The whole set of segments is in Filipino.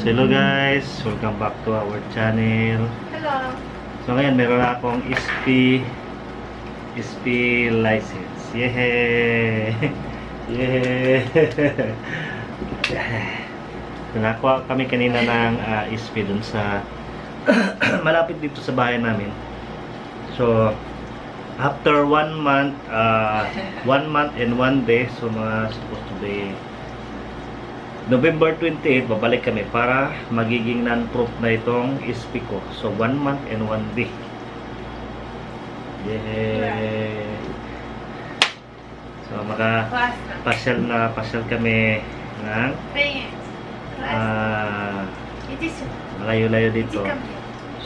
So hello guys, welcome back to our channel. Hello. So ngayon meron akong SP SP license. Yehey! So, Nakakuha kami kanina ng ah, SP dun sa malapit dito sa bahay namin. So after one month, uh, one month and one day, so mga supposed to be November 28, babalik kami para magiging non-proof na itong SP ko. So, 1 month and 1 day. Yay! So, maka pasyal na pasyal kami ng uh, malayo-layo dito.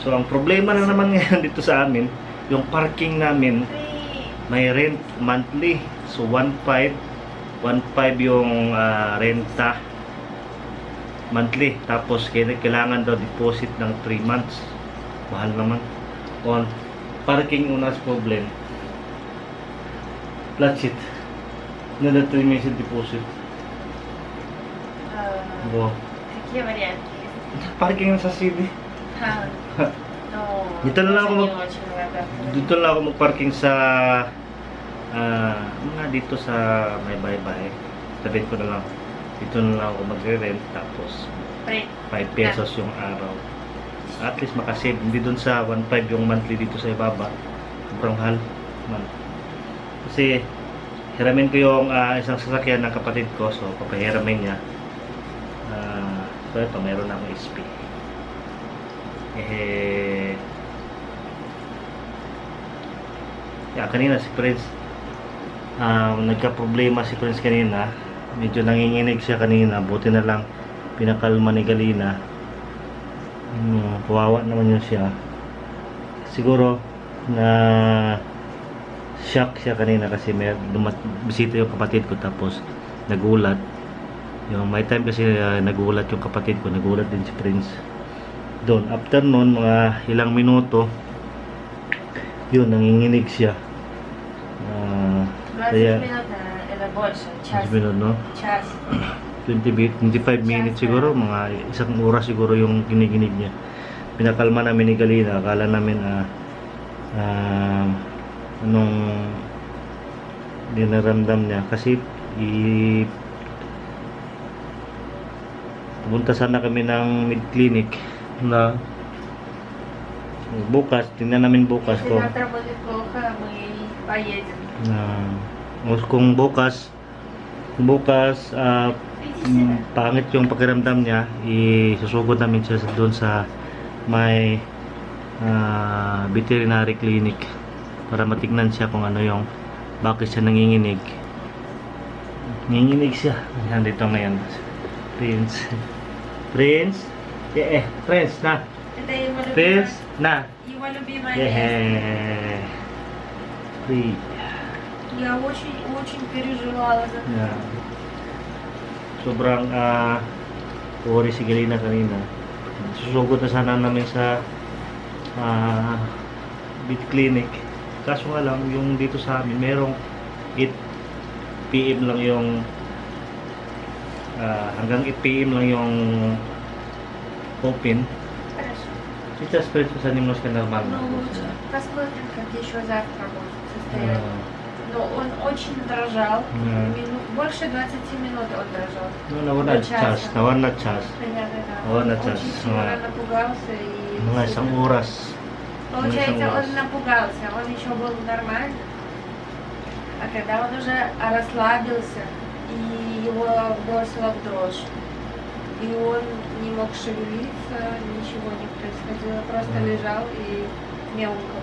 So, ang problema na naman ngayon dito sa amin, yung parking namin, may rent monthly. So, 1.5 1.5 yung uh, renta monthly. Tapos kailangan daw deposit ng 3 months. Mahal naman. On parking unas problem. That's it. Another 3 months deposit. Uh, oh. parking sa city. Ha? No. Dito na lang ako mag dito na lang ako magparking sa ah, uh, mga dito sa may bye-bye sabihin ko na lang dito na lang ako magre-rent tapos 5 pesos yung araw. At least makasave. Hindi dun sa 1.5 yung monthly dito sa ibaba. Sobrang hal man. kasi hiramin ko yung uh, isang sasakyan ng kapatid ko. So papahiramin niya. Uh, so ito meron akong SP eh yeah, kanina si Prince um, nagka problema si Prince kanina. Medyo nanginginig siya kanina. Buti na lang pinakalma ni Galina. Hmm, kawawa naman yun siya. Siguro na shock siya kanina kasi may dumat bisita yung kapatid ko tapos nagulat. Yung may time kasi uh, nagulat yung kapatid ko, nagulat din si Prince. Doon, after noon, mga ilang minuto, yun, nanginginig siya. Ah, 20 Siyempre, balls. Uh, Chas. 20 minutes, no? Chas. 20, 25 minutes siguro, mga isang oras siguro yung giniginig niya. Pinakalma namin ni Galina, akala namin ah, ah anong dinaramdam niya kasi i pupunta sana kami ng mid clinic na bukas tingnan namin bukas ko na kung bukas bukas uh, pangit yung pakiramdam niya isusugod namin siya doon sa may uh, veterinary clinic para matignan siya kung ano yung bakit siya nanginginig. Nanginginig siya. Ayan dito ngayon. Prince Prince yeah, eh, eh Prince na. Prince na. You wanna be my yeah. Prince Я очень, очень переживала за Yeah. Sobrang ah worry si Galina kanina. Susugod na sana namin sa ah vet clinic. Kaso nga lang, yung dito sa amin, merong 8 PM lang yung ah, hanggang 8 PM lang yung open. Хорошо. Сейчас придется немножко нормально. Ну, лучше. Посмотрим, как еще завтра будет состояние. Но он очень дрожал. Да. Больше 20 минут он дрожал. no, nawala До часа. chance. Nawala chance. Примерно так. Вот на час. Очень сильно напугался. И Mga isang oras. Получается, он напугался, он еще был нормально. А когда он уже расслабился, и его бросило в дрожь, и он не мог шевелиться, ничего не происходило, просто лежал и мяукал.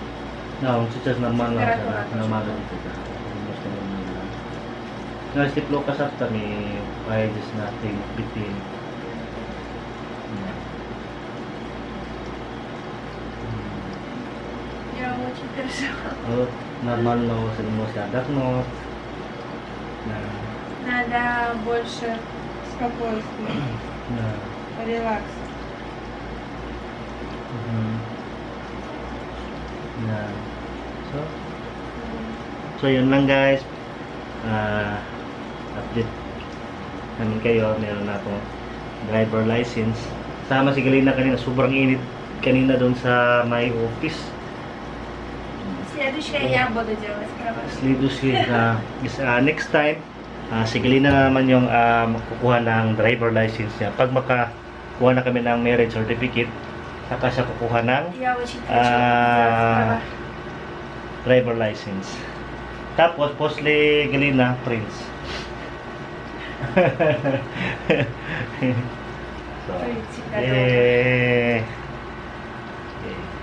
No, сейчас нормально. Нормально. Basta nормально. No, если плохо завтра, не поедешь на ты битвин. Я очень переживала. Oh, нормально, sering mo siya daknot. Na, Надо больше спокойствия, na, релакс. mhm. na. So, so yun lang guys. Ah, update namin kayo meron na akong driver license. Sama si Galina kanina sobrang init kanina doon sa my office. Si Sledo siya uh, is, uh, next time uh, si Galina naman yung ah, uh, makukuha ng driver license niya. Pag makakuha na kami ng marriage certificate saka siya kukuha ng uh, driver license. Tapos, Posle Galina Prince. so, yeah. yeah.